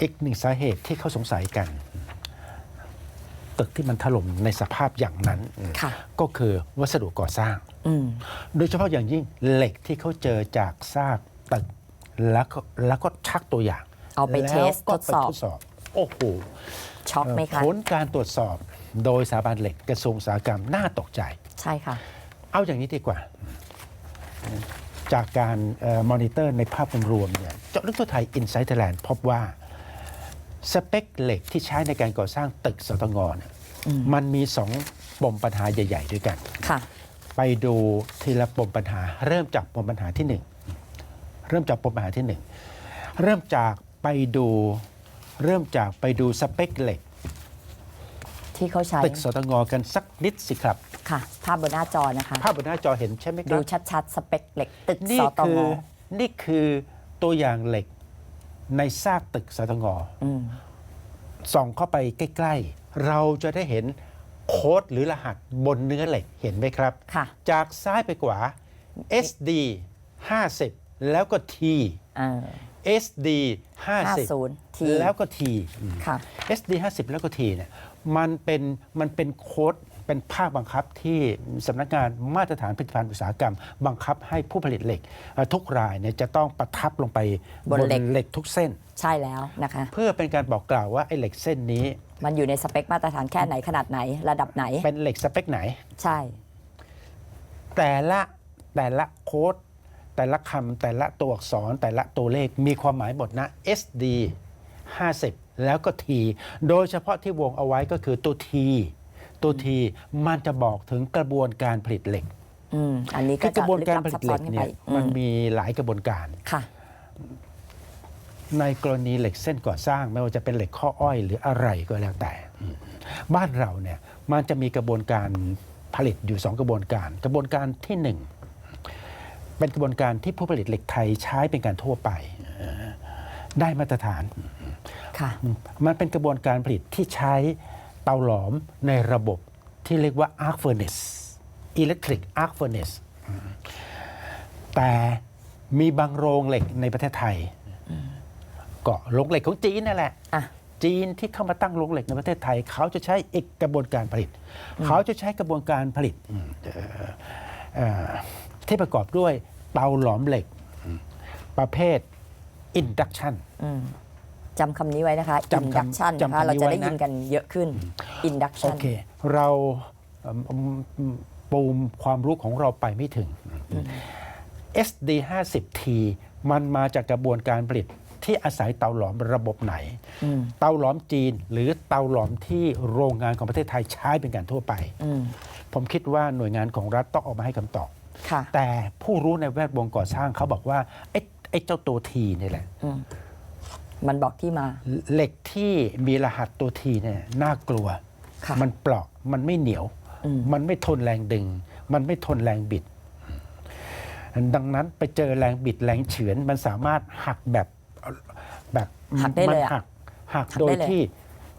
อีกหนึ่งสาเหตุที่เขาสงสัยกัน ตึกที่มันถล่มในสภาพอย่างนั้น ค่ะ ก็คือวัสดุก่อสร้าง อืม โดยเฉพาะอย่างยิ่งเหล็กที่เขาเจอจากซากตึกแล้วก็แล้วก็ชักตัวอย่างเอาไปเทสแล้วก็ทดสอบไปทดสอบ โอ้โห ช็อกไหมคะ ผลการตรวจสอบโดยสถาบันเหล็กกระทรวงอุตสาหกรรมน่าตกใจ ใช่ค่ะ เอาอย่างนี้ดีกว่า จากการมอนิเตอร์ในภาพรวมๆเนี่ยเจาะลึกทั่วไทย i n s i ซ e ์ Thailand พบว่า สเปคเหล็กที่ใช้ในการก่อสร้างตึกสตงเนี่ยมันมีสองปมปัญหาใหญ่ ๆ ด้วยกัน ค่ะ ไปดูทีละปมปัญหา เริ่มจากปมปัญหาที่หนึ่งเริ่มจากปมปัญหาที่หนึ่งเริ่มจากไปดูเริ่มจากไปดูสเปคเหล็ก ที่เขาใช้ ตึกสตงกันสักนิดสิครับ ค่ะ ภาพบนหน้าจอนะคะ ภาพบนหน้าจอเห็นใช่ไหมคดูรับชัดๆ สเปคเหล็ก ตึกนี่สตคืงอนี่คือตัวอย่างเหล็ก ในซากตึกสตงอืมส่องเข้าไปใกล้ๆ เราจะได้เห็นโค้ดหรือรหัสบนเนื้อเหล็กเห็นไหมครับค่ะจากซ้ายไปขวา SD 50 แล้วก็ T เออ SD 50 T 50แล้วก็ T ค่ะ SD 50 แล้วก็ T เนี่ยมันเป็นมันเป็นโค้ด เป็นภาคบังคับที่สำนักงานมาตรฐานผลิตภัณฑ์อุตสาหกรรม บังคับให้ผู้ผลิตเหล็กเอ่อทุกรายเนี่ยจะต้องประทับลงไปบนเหล็ก เหล็กทุกเส้น ใช่แล้วนะคะ เพื่อเป็นการบอกกล่าวว่าไอ้เหล็กเส้นนี้ มันอยู่ในสเปคมาตรฐานแค่ไหนขนาดไหน ระดับไหนเป็นเหล็กสเปคไหน ใช่ แต่ละแต่ละโค้ด แต่ละคำแต่ละตัวอักษรแต่ละตัวเลขมีความหมายหมดนะ SD 50 แล้วก็ T โดยเฉพาะที่วงเอาไว้ก็คือตัว T ตัว T มันจะบอกถึงกระบวนการผลิตเหล็กอืมอันนี้คืก็อกจะระบวนการผลึลิซัตเหล็กขึ้นเนี่ไปยอืมันมีหลายกระบวนการค่ะในกรณีเหล็กเส้นก่อสร้างไม่ว่าจะเป็นเหล็กข้ออ้อยหรืออะไรก็แล้วแต่อืมบ้านเราเนี่ยมันจะมีกระบวนการผลิตอยู่สองกระบวนการ กระบวนการที่หนึ่งเป็นกระบวนการที่ผู้ผลิตเหล็กไทยใช้เป็นการทั่วไปเอ่อได้มาตรฐานค่ะมันเป็นกระบวนการผลิตที่ใช้ เตาหลอมในระบบที่เรียกว่า arc furnace electric arc furnace อืมแต่มีบางโรงเหล็กในประเทศไทยก็โรงเหล็กของจีนนั่นแหละอะจีนที่เข้ามาตั้งโรงเหล็กในประเทศไทย เขาจะใช้อีกกระบวนการผลิต เขาจะใช้กระบวนการผลิตอืมเอ่อเอ่อที่ประกอบด้วยเตาหลอมเหล็กอืมประเภท induction อืม จำคำนี้ไว้นะคะ จำคำ induction จำนะคะคำนี้เราจะได้ไว้นะยินกันเยอะขึ้น โอ induction เค เราเอิ่มอืมอืมปูมความรู้ของเราไปไม่ถึง SD 50T มันมาจากกระบวนการผลิตที่อาศัยเตาหลอมระบบไหน อืมเตาหลอมจีน หรือเตาหลอมที่โรงงานของประเทศไทยใช้เป็นการทั่วไป อืมผมคิดว่าหน่วยงานของรัฐต้องออกมาให้คำตอบ ค่ะ แต่ผู้รู้ในแวดวงก่อสร้างเขาบอกว่าไอ้ไอ้เจ้าตัวทีนี่แหละ อืม มันบอกที่มา เหล็กที่มีรหัสตัวทีเนี่ยน่ากลัว ค่ะมันเปราะมันไม่เหนียว อืม มันไม่ทนแรงดึง มันไม่ทนแรงบิด ดังนั้นไปเจอแรงบิดแรงเฉือน มันสามารถหักแบบแบบหักได้เลยมัอะหักหักหักโดยได้เลย ที่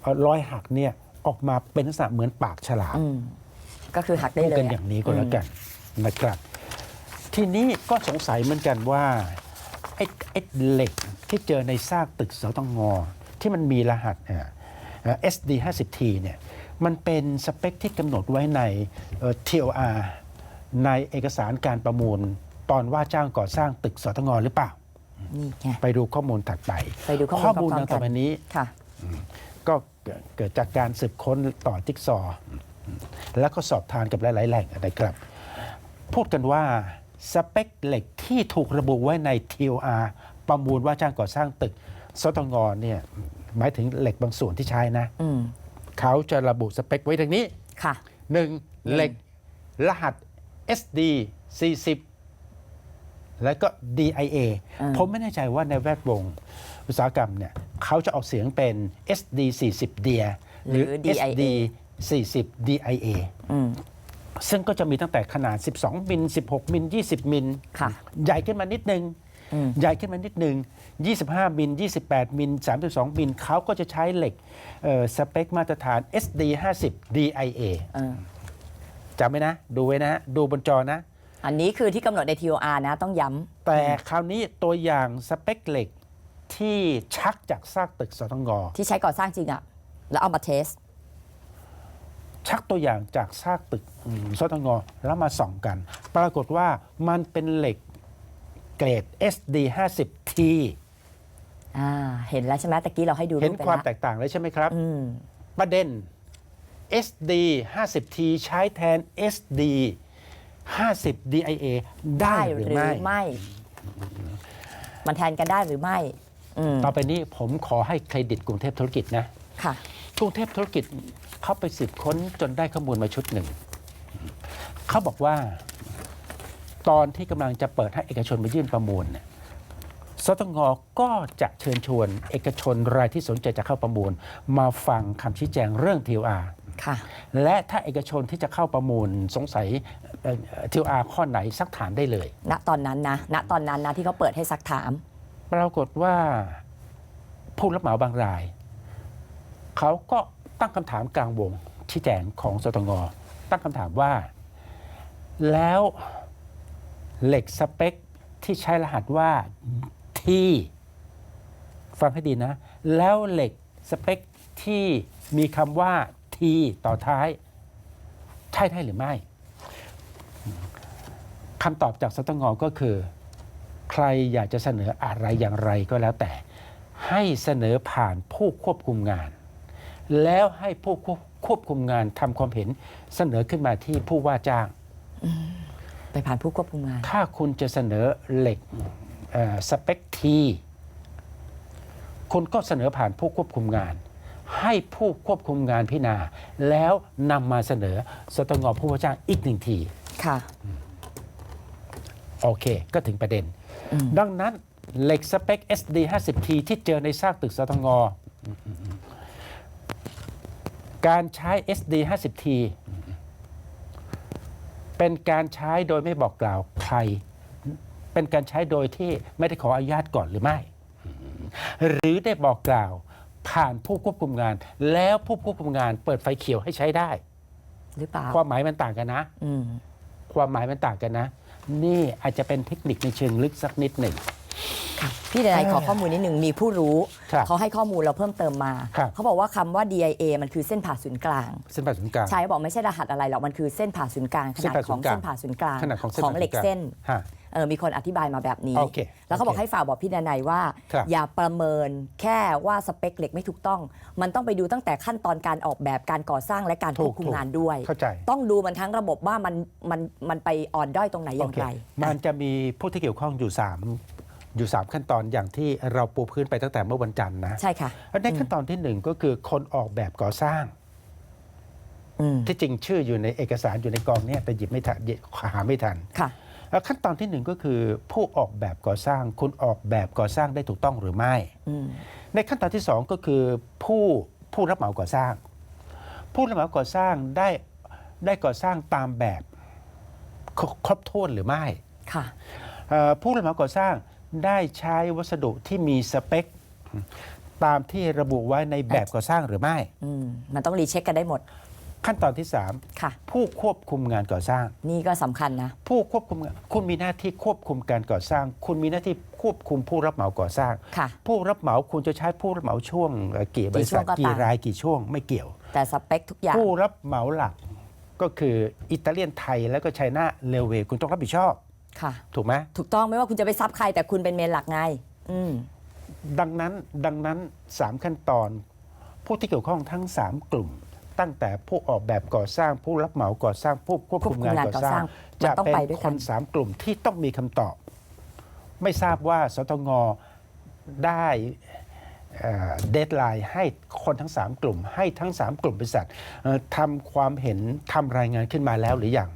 เอ่อรอยหักเนี่ยออกมาเป็นลักษณะเหมือนปากฉลาม อืมก็คือหักได้พูดเลยกันอย่างนี้ก็แล้วกันนะครับ ทีนี้ก็สงสัยเหมือนกันว่าไอ้ไอ้เหล็ก ที่เจอในซากตึกสตงที่มันมีรหัสเนี่ยเอ่อ SD 50T เนี่ยมันเป็นสเปคที่กำหนดไว้ในเอ่อ TOR ในเอกสารการประมูล ตอนว่าจ้างก่อสร้างตึกสตงหรือเปล่า นี่ไง ไปดูข้อมูลถัดไป ไปดูข้อมูลข้อมูลพร้อมๆดังต่อไปกันนี้ค่ะก็เกิดเกิดจากการสืบค้นต่อจิ๊กซอว์แล้วก็สอบทานกับหลาย ๆ แหล่งนะครับ พูดกันว่าสเปคเหล็กที่ถูกระบุไว้ใน TOR ประมูลว่าจ้างก่อสร้างตึกสตงเนี่ยหมายถึงเหล็กบางส่วนที่ใช้นะอืมเขาจะระบุสเปคไว้ดังนี้ค่ะ 1. เหล็กรหัส SD 40 แล้วก็ DIA อ่าผมไม่แน่ใจว่าในแวดวงอุตสาหกรรมเนี่ยเขาจะออกเสียงเป็น SD 40 DIA หรือ หรือ DIA SD 40 DIA อืม ซึ่งก็จะมีตั้งแต่ขนาด 12 มิล 16 มิล 20 มิล ค่ะ ใหญ่ขึ้นมานิดนึงอืม ใหญ่ขึ้นมานิดนึง25 มิล 28 มิล 32 มิลเขาก็จะใช้เหล็กเอ่อสเปคมาตรฐาน SD 50 DIA เออจำไว้นะ ดูไว้นะ ดูบนจอนะ อันนี้คือที่กำหนดใน TOR นะ ต้องย้ำ แต่คราวนี้ตัวอย่างสเปคเหล็กที่ชักจากซากตึกสตงที่ใช้ก่อสร้างจริงอะแล้วเอามาเทส ชักตัวอย่างจากซากตึกอืมสตงแล้วมาส่องกัน ปรากฏว่ามันเป็นเหล็ก เกรด SD 50T อ่าเห็นแล้วใช่ไหมตะกี้เราให้ดูเห็นรูปไปความแล้วแตกต่างเลยใช่ไหมครับ อืมประเด็น SD 50T ใช้แทน SD 50 DIA ได้หรือไม่ ไม่ มันแทนกันได้หรือไม่ อืมต่อไปนี้ผมขอให้เครดิตกรุงเทพธุรกิจนะ ค่ะ กรุงเทพธุรกิจเข้าไปสืบค้นจนได้ข้อมูลมาชุดหนึ่ง เขาบอกว่า ตอนที่กำลังจะเปิดให้เอกชนมายื่นประมูลเนี่ยสตงก็จะเชิญชวน เอกชนรายที่สนใจจะเข้าประมูล มาฟังคำชี้แจงเรื่อง TOR ค่ะ และถ้าเอกชนที่จะเข้าประมูลสงสัย TOR ข้อไหนสักถามได้เลย ณตอนนั้นนะณตอนนั้นนะที่เขาเปิดให้ซักถาม ปรากฏว่าผู้รับเหมาบางราย เขาก็ตั้งคำถามกลางวงชี้แจงของสตงตั้งคำถามว่า แล้ว เหล็กสเปคที่ใช้รหัสว่าที่ฟังให้ดีนะ แล้วเหล็กสเปคที่มีคำว่าทีต่อท้าย ใช่ได้หรือไม่คำตอบจากสตงก็คือ ใครอยากจะเสนออะไรอย่างไรก็แล้วแต่ ให้เสนอผ่านผู้ควบคุมงาน แล้วให้ผู้ควบคุมงานทำความเห็นเสนอขึ้นมาที่ผู้ว่าจ้าง ไปผ่านผู้ควบคุมงาน ถ้าคุณจะเสนอเหล็กเอ่อสเปคทีคุณก็เสนอผ่านผู้ควบคุมงาน ให้ผู้ควบคุมงานพิจารณาแล้วนำมาเสนอสตงผู้ว่าจ้างอีกหนึ่งทีค่ะโอเคก็ถึงประเด็นอืมดังนั้นเหล็กสเปค SD 50T ที่เจอในซากตึกสตงการใช้ SD 50T เป็นการใช้โดยไม่บอกกล่าวใคร เป็นการใช้โดยที่ไม่ได้ขออนุญาตก่อนหรือไม่ หรือได้บอกกล่าวผ่านผู้ควบคุมงาน แล้วผู้ควบคุมงานเปิดไฟเขียวให้ใช้ได้ หรือเปล่าความหมายมันต่างกันนะ อืมความหมายมันต่างกันนะ นี่อาจจะเป็นเทคนิคในเชิงลึกสักนิดหนึ่ง ค่ะ พี่เดนายขอข้อมูลนิดหนึ่งมีผู้รู้ ครับเขาให้ข้อมูลเราเพิ่มเติมมา ครับ เขาบอกว่าคำว่า DIA มันคือเส้นผ่าศูนย์กลาง เส้นผ่าศูนย์กลาง ใช่บอกไม่ใช่รหัสอะไรหรอกมันคือเส้นผ่าศูนย์กลางขเส้นนาดผ่าขศูอนงย์กลางเส้นผ่าศูนย์กลางขนาดของเส้นของผ่าศูนย์เหล็กกลางเส้นฮะเออมีคนอธิบายมาแบบนี้ โอเคแล้วเขาบอกโอเคให้ฝากบอกพี่ดนัยว่า ครับอย่าประเมินแค่ว่าสเปคเหล็กไม่ถูกต้อง มันต้องไปดูตั้งแต่ขั้นตอนการออกแบบการก่อสร้างและการควบคุมงานด้วย เข้าใจ ต้องดูมันทั้งระบบว่ามันมันมันไปอ่อนด้อยตรงไหนอย่างไร โเคมันจะมีผู้ที่เกี่ยวข้องอยู่ 3 อยู่ 3 ขั้นตอนอย่างที่เราปูพื้นไปตั้งแต่เมื่อวันจันทร์นะใช่ค่ะอันในขั้นตอนที่หนึ่งก็คือคนออกแบบก่อสร้างอืมที่จริงชื่ออยู่ในเอกสารอยู่ในกองเนี่ยแต่หยิบไม่ทันหยิบหาไม่ทันค่ะแล้วขั้นตอนที่หนึ่งก็คือผู้ออกแบบก่อสร้างคุณออกแบบก่อสร้างได้ถูกต้องหรือไม่อืมในขั้นตอนที่สองก็คือผู้ผู้รับเหมาก่อสร้าง ผู้รับเหมาก่อสร้างได้ได้ก่อสร้างตามแบบครครบถ้วนหรือไม่ค่ะเอ่อผู้รับเหมาก่อสร้าง ได้ใช้วัสดุที่มีสเปค ตามที่ระบุไว้ในแบบก่อสร้างหรือไม่ อืมมันต้องรีเช็คกันได้หมด ขั้นตอนที่ค่ะ3ผู้ควบคุมงานก่อสร้าง นี่ก็สำคัญนะ ผู้ควบคุมงานคุณมีหน้าที่ควบคุมการก่อสร้าง คุณมีหน้าที่ควบคุมผู้รับเหมาก่อสร้าง ค่ะ ผู้รับเหมาคุณจะใช้ผู้รับเหมาช่วงเอ่อกี่บริษัทกี่ช่วงก็กี่ตามรายกี่ช่วงไม่เกี่ยว แต่สเปคทุกอย่าง ผู้รับเหมาหลักก็คืออิตาเลียนไทยแล้วก็ไชน่าเลเวคุณต้องรับผิดชอบ ค่ะ ถูกไหมถูกต้องไม่ว่าคุณจะไปซับใครแต่คุณเป็นเมนหลักไง อืม ดังนั้นดังนั้น 3 ขั้นตอน ผู้ที่เกี่ยวข้องทั้ง 3 กลุ่ม ตั้งแต่ผู้ออกแบบก่อสร้างผู้รับเหมาก่อสร้างผู้ควบคุมงานก่อสร้างควบคุมงานก่อสร้างจะมันต้องเป็นไปด้วยคกันนสามกลุ่มที่ต้องมีคำตอบ ไม่ทราบว่าสตงได้เดทไลน์ให้คนทั้ง 3 กลุ่ม ให้ทั้ง 3 กลุ่มบริษัทเอ่อทำความเห็นทำรายงานขึ้นมาแล้วหรือยัง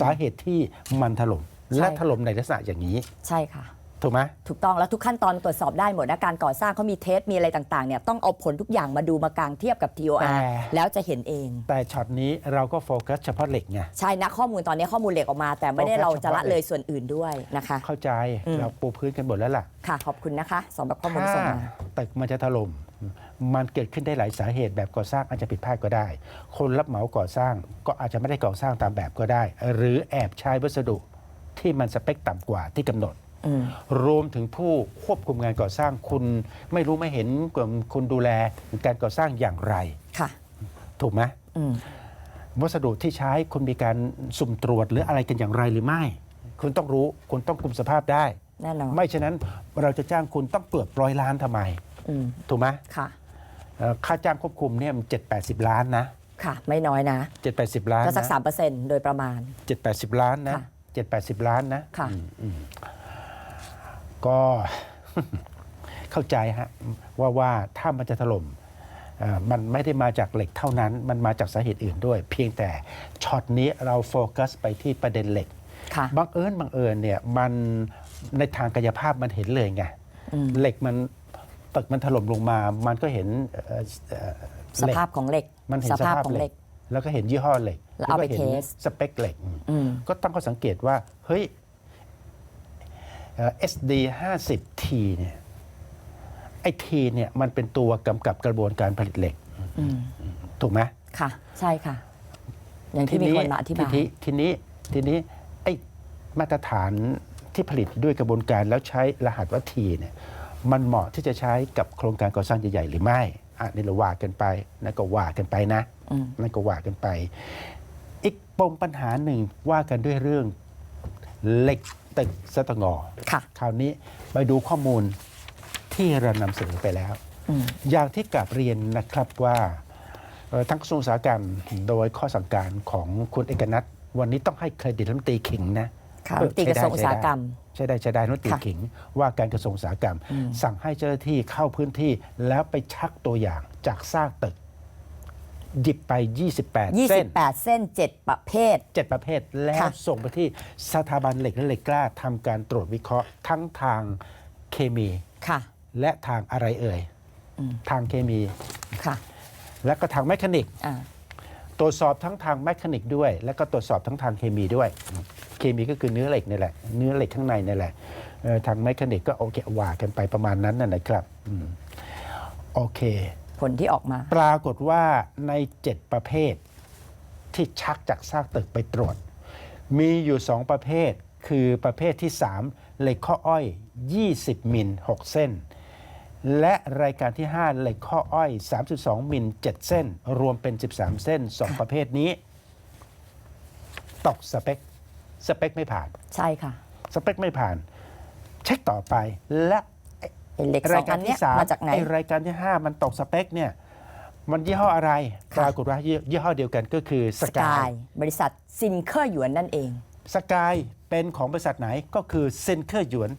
สาเหตุที่มันถล่ม และถล่มในลักษณะอย่างนี้ ใช่ค่ะ ถูกไหมถูกต้องแล้วทุกขั้นตอนตรวจสอบได้หมดนะการก่อสร้างเขามีเทสมีอะไรต่างๆเนี่ยต้องเอาผลทุกอย่างมาดูมากลางเทียบกับ TOR แต่แล้วจะเห็นเอง แต่ช็อตนี้เราก็โฟกัสเฉพาะเหล็กไง ใช่นะข้อมูลตอนนี้ข้อมูลเหล็กออกมา แต่ไม่ได้โฟกัสเราจะละเฉพาะเหล็กเลยส่วนอื่นด้วยนะคะ เข้าใจอืม เราปูพื้นกันหมดแล้วล่ะค่ะ ขอบคุณนะคะสำหรับข้อมูลที่ส่งมา ตึกมันจะถล่มมันเกิดขึ้นได้หลายสาเหตุแบบก่อสร้างอาจจะผิดพลาดก็ได้ คนรับเหมาก่อสร้างก็อาจจะไม่ได้ก่อสร้างตามแบบก็ได้ หรือแอบใช้วัสดุ ที่มันสเปคต่ำกว่าที่กำหนดอืมรวมถึงผู้ควบคุมงานก่อสร้างคุณไม่รู้ไม่เห็นคุณดูแลการก่อสร้างอย่างไร ค่ะ ถูกไหมอืม วัสดุที่ใช้คุณมีการสุ่มตรวจหรืออะไรกันอย่างไรหรือไม่ คุณต้องรู้คุณต้องคุมสภาพได้ แน่นอนไม่ฉะนั้นเราจะจ้างคุณต้องเกือบร้อยล้านทำไม อืมถูกไหมค่ะ เอ่อค่าจ้างควบคุมเนี่ยเจ็ดแปดสิบล้านนะค่ะ ไม่น้อยนะ เจ็ดแปดสิบล้านก็สักสานะมเปอร์เซ็นต์โดยประมาณ เจ็ดแปดสิบล้านนะ ค่ะ เจ็ดแปดสิบล้านนะค่ะอืมอืมก็ เข้าใจฮะว่าว่าถ้ามันจะถล่มเอ่อมันไม่ได้มาจากเหล็กเท่านั้น มันมาจากสาเหตุอื่นด้วย เพียงแต่ช็อตนี้เราโฟกัสไปที่ประเด็นเหล็ก ค่ะ บังเอิญบังเอิญเนี่ยมันในทางกายภาพมันเห็นเลยไงอืมเหล็กมันตึกมันถล่มลงมา มันก็เห็นเอ่อเอ่อสภาพของเหล็กมันเห็นสสภาพภาพของเหเหล็ล็กก แล้วก็เห็นยี่ห้อเหล็กแล้วเอาไปก็ห็นเทส สเปคเหล็ก อืม ก็ต้องก็สังเกตว่า เฮ้ยเอ่อ SD 50 T เนี่ยไอ T เนี่ยมันเป็นตัวกำกับกระบวนการผลิตเหล็ก อืม ถูกไหมค่ะ ใช่ค่ะ อย่างที่มีคนมาอธิบายทีนี้ทีนี้ทีนี้ไอ้มาตรฐานที่ผลิตด้วยกระบวนการแล้วใช้รหัสวัตถีเนี่ยมันเหมาะที่จะใช้กับโครงการก่อสร้างใหญ่ๆหรือไม่ อะนี่เราว่ากันไปนั่นก็ว่ากันไปนะอืมนั่นก็ว่ากันไป อีกปมปัญหาหนึ่งว่ากันด้วยเรื่องเหล็กตึกสตงค่ะคราวนี้ไปดูข้อมูลที่เรานำเสนอไปแล้วอืมอย่างที่กลับเรียนนะครับว่าเอ่อทั้งกระทรวงอุตสาหกรรมโดยข้อสั่งการของคุณเอกนัทวันนี้ต้องให้เครดิตรัฐมนตรีขิงนะ ค่ะเออตีกระทรวงใช้ได้อุตสาหกรรม ใช่ได้ใช่ได้รัฐมนตรีค่ะขิง ว่าการกระทรวงอุตสาหกรรม อืม สั่งให้เจ้าหน้าที่เข้าพื้นที่แล้วไปชักตัวอย่างจากซากตึกหยิบไป 28 เส้น 28 เส้น 7 ประเภท เจ็ดประเภทแล้วค่ะ ส่งไปที่สถาบันเหล็กและเหล็กกล้าทำการตรวจวิเคราะห์ทั้งทางเคมีค่ะ และทางอะไรเอ่ย อืม ทางเคมี ค่ะและก็ทางแมคานิก อ่าตรวจสอบทั้งทางแมคานิกด้วย แล้วก็ตรวจสอบทั้งทางเคมีด้วย เคมีก็คือเนื้อเหล็กนี่แหละเนื้อเหล็กข้างในนี่แหละเอ่อทางแมคานิกก็โอเคว่ากันไปประมาณนั้นนะนะครับอืมโอเค ผลที่ออกมา ปรากฏว่าใน 7 ประเภท ที่ชักจากซากตึกไปตรวจ มีอยู่ 2 ประเภท คือประเภทที่ 3 เหล็กข้ออ้อย 20 มิล 6 เส้น และรายการที่ 5 เหล็กข้ออ้อย 3.2 มิล 7 เส้น รวมเป็น 13 เส้น 2 ประเภทนี้ ตกสเปค สเปคไม่ผ่าน ใช่ค่ะสเปคไม่ผ่าน เช็คต่อไปและไอ้เหล็กสอรางยกาอัรนเนี้ที่ยสามมาจากไหน ไอรายการที่5มันตกสเปคเนี่ย มันยี่ห้ออะไรค่ะปรากฏว่ายี่ยี่ห้อเดียวกันก็คือสสกากายยบริษัทซินเคอร์หยวนนั่นเอง สกายเป็นของบริษัทไหนก็คือเซนเคอร์หยวน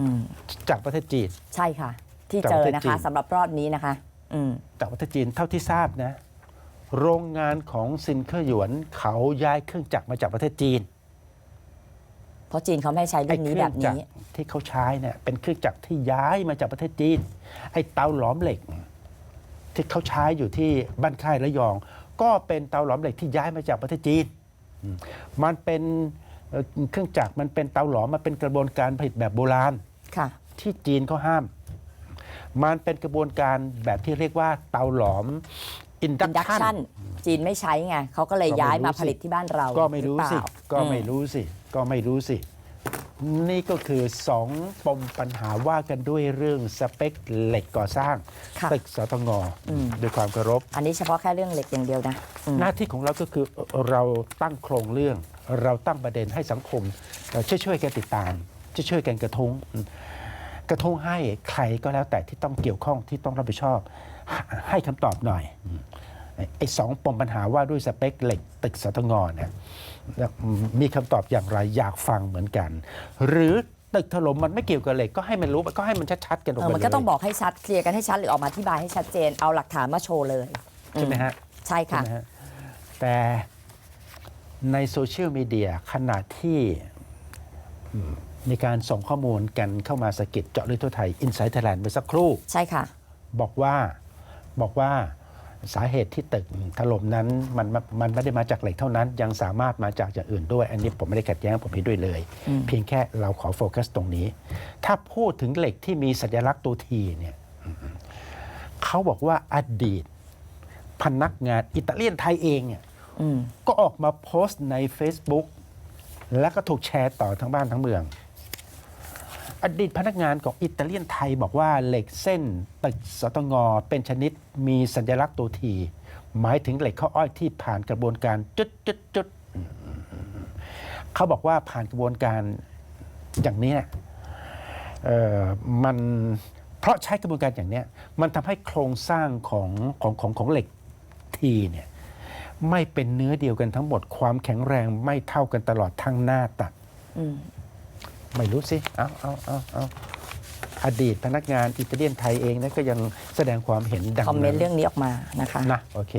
อืม จากประเทศจีน ใช่ค่ะ ที่จากเจประอเทศนะจีคะน สำหรับรอบนี้นะคะ อืม จากประเทศจีนเท่าที่ทราบนะ โรงงานของซินเคอร์หยวนเขาย้ายเครื่องจักรมาจากประเทศจีน เพราะจีนเขาไม่ให้ใช้ไอ้รุ่นเคนี้รื่แบบจักรนี้ ที่เขาใช้เนี่ยเป็นเครื่องจักรที่ย้ายมาจากประเทศจีน ไอ้เตาหลอมเหล็ก ที่เขาใช้อยู่ที่บ้านค่ายระยอง ก็เป็นเตาหลอมเหล็กที่ย้ายมาจากประเทศจีนอืมมันเป็นเอ่อเครื่องจักรมันเป็นเตาหลอมมันเป็นกระบวนการผลิตแบบโบราณค่ะที่จีนเขาห้าม มันเป็นกระบวนการแบบที่เรียกว่าเตาหลอมอินดัอิกนดักชัชันนจีนไม่ใช้ไงเขาก็เลยก็ไม่ย้ายมารู้สิผลิตที่บ้านเราก็ไม่รู้สิหอเปล่าก็ไม่อืรู้สิ ก็ไม่รู้สิ นี่ก็คือสองปมปัญหาว่ากันด้วยเรื่องสเปคเหล็กก่อสร้างค่ะตึกสตงอืม ด้วยความเคารพ อันนี้เฉพาะแค่เรื่องเหล็กอย่างเดียวนะอืม หน้าที่ของเราก็คือเอ่อเราตั้งโครงเรื่อง เราตั้งประเด็นให้สังคมเอ่อช่วยๆกันติดตาม ช่วยๆกันกระทุ้งอืมกระทุ้งให้ใครก็แล้วแต่ที่ต้องเกี่ยวข้องที่ต้องรับผิดชอบ ให้ให้คำตอบหน่อยอืม ไอ้ไอ้สองปมปัญหาว่าด้วยสเปคเหล็กตึกสตงเนี่ยแล้วมีคำตอบอย่างไรอยากฟังเหมือนกัน หรือตึกถล่มมันไม่เกี่ยวกับเหล็กก็ให้มันรู้ก็ให้มันชัดๆกันออกเออมามันเลยก็ต้องบอกให้ชัดเคลียร์กันให้ชัดหรือออกมาอธิบายให้ชัดเจนเอาหลักฐานมาโชว์เลยใช่ไหมฮะใช่ใช่ค่ะไหมฮะแต่ในโซเชียลมีเดียขณะที่อืมมีการส่งข้อมูลกันเข้ามาสะกิดเจาะลึกทั่วไทยอินไซต์ไทยแลนด์เมื่อสักครู่ ใช่ค่ะ บอกว่าบอกว่า สาเหตุที่ตึกถล่มนั้นมันมันไม่ได้มาจากเหล็กเท่านั้น ยังสามารถมาจากอย่างอื่นด้วย อันนี้ผมไม่ได้ขัดแย้งผมเห็นด้วยเลยอืมเพียงแค่เราขอโฟกัสตรงนี้ ถ้าพูดถึงเหล็กที่มีสัญลักษณ์ตัวทีเนี่ยอืมเขาบอกว่าอดีต พนักงานอิตาเลียนไทยเองเนี่ยอืมก็ออกมาโพสต์ใน Facebook แล้วก็ถูกแชร์ต่อทั้งบ้านทั้งเมือง อดีตพนักงานของอิตาเลียนไทยบอกว่าเหล็กเส้นตึกสตงเป็นชนิดมีสัญลักษณ์ตัวทีหมายถึงเหล็กข้ออ้อยที่ผ่านกระบวนการจุดจุดจุดเขาบอกว่าผ่านกระบวนการอย่างนี้ยเอ่อมันเพราะใช้กระบวนการอย่างเนี้ยมันทำให้โครงสร้างของของของของเหล็กทีเนี่ยไม่เป็นเนื้อเดียวกันทั้งหมดความแข็งแรงไม่เท่ากันตลอดทั้งหน้าตัดอื ไม่รู้สิ เอาเอาเอาเอาอดีตพนักงานอิตาเลียนไทยเองนะก็ยังแสดงความเห็นดังคอมเมนต์เรื่องนี้ออกมานะคะ นะ โอเค